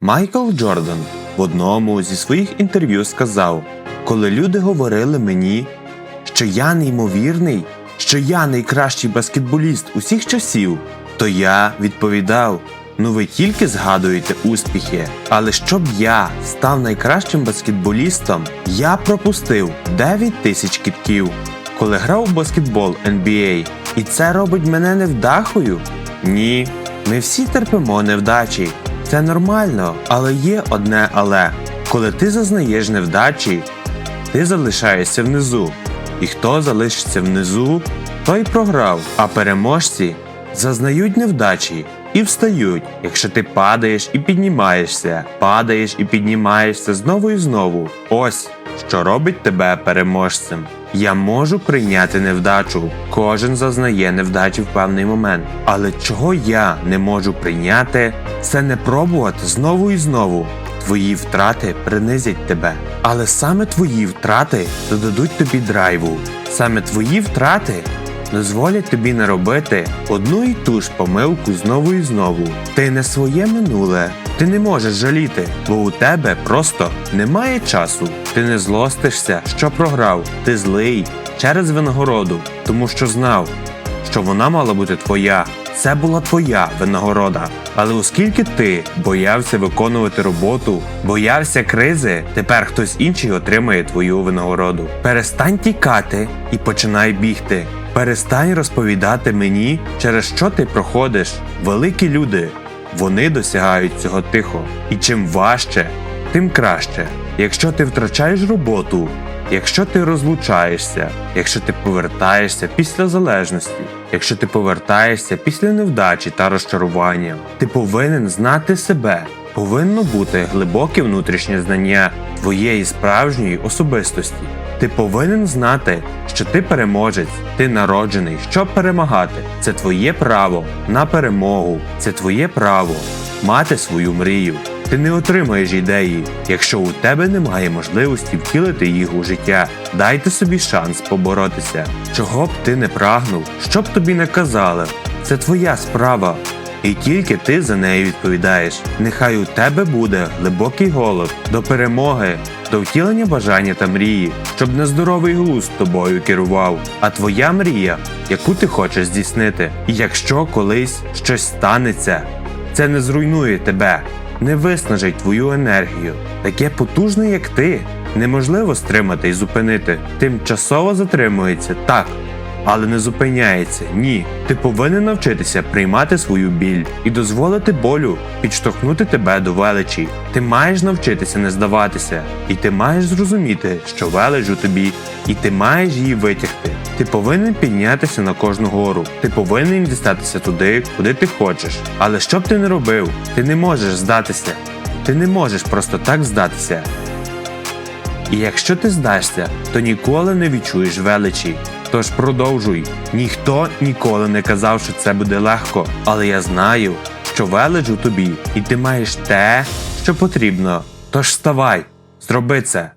Майкл Джордан в одному зі своїх інтерв'ю сказав: коли люди говорили мені, що я неймовірний, що я найкращий баскетболіст усіх часів, то я відповідав: ну ви тільки згадуєте успіхи, але щоб я став найкращим баскетболістом, я пропустив 9 тисяч китків, коли грав у баскетбол NBA. І це робить мене невдахою? Ні, ми всі терпимо невдачі. Це нормально, але є одне але. Коли ти зазнаєш невдачі, ти залишаєшся внизу. І хто залишиться внизу, той програв. А переможці зазнають невдачі і встають, якщо ти падаєш і піднімаєшся, падаєш і піднімаєшся знову і знову. Ось що робить тебе переможцем. Я можу прийняти невдачу. Кожен зазнає невдачі в певний момент. Але чого я не можу прийняти, це не пробувати знову і знову. Твої втрати принизять тебе. Але саме твої втрати додадуть тобі драйву. Саме твої втрати дозволять тобі не робити одну і ту ж помилку знову і знову. Ти не своє минуле. Ти не можеш жаліти, бо у тебе просто немає часу. Ти не злостишся, що програв. Ти злий через винагороду, тому що знав, що вона мала бути твоя. Це була твоя винагорода. Але оскільки ти боявся виконувати роботу, боявся кризи, тепер хтось інший отримає твою винагороду. Перестань тікати і починай бігти. Перестань розповідати мені, через що ти проходиш. Великі люди, вони досягають цього тихо. І чим важче, тим краще. Якщо ти втрачаєш роботу, якщо ти розлучаєшся, якщо ти повертаєшся після залежності, якщо ти повертаєшся після невдачі та розчарування, ти повинен знати себе. Повинно бути глибоке внутрішнє знання твоєї справжньої особистості. Ти повинен знати, що ти переможець, ти народжений, щоб перемагати. Це твоє право на перемогу, це твоє право мати свою мрію. Ти не отримаєш ідеї, якщо у тебе немає можливості втілити їх у життя. Дайте собі шанс поборотися. Чого б ти не прагнув, що б тобі не казали, це твоя справа. І тільки ти за неї відповідаєш. Нехай у тебе буде глибокий голод до перемоги, до втілення бажання та мрії, щоб нездоровий глузд тобою керував, а твоя мрія, яку ти хочеш здійснити. І якщо колись щось станеться, це не зруйнує тебе, не виснажить твою енергію. Таке потужне, як ти, неможливо стримати і зупинити. Тимчасово затримується так, але не зупиняється. Ні. Ти повинен навчитися приймати свою біль і дозволити болю підштовхнути тебе до величі. Ти маєш навчитися не здаватися, і ти маєш зрозуміти, що велич у тобі, і ти маєш її витягти. Ти повинен піднятися на кожну гору. Ти повинен дістатися туди, куди ти хочеш. Але що б ти не робив, ти не можеш здатися. Ти не можеш просто так здатися. І якщо ти здашся, то ніколи не відчуєш величі. Тож продовжуй. Ніхто ніколи не казав, що це буде легко, але я знаю, що велич у тобі, і ти маєш те, що потрібно. Тож вставай, зроби це.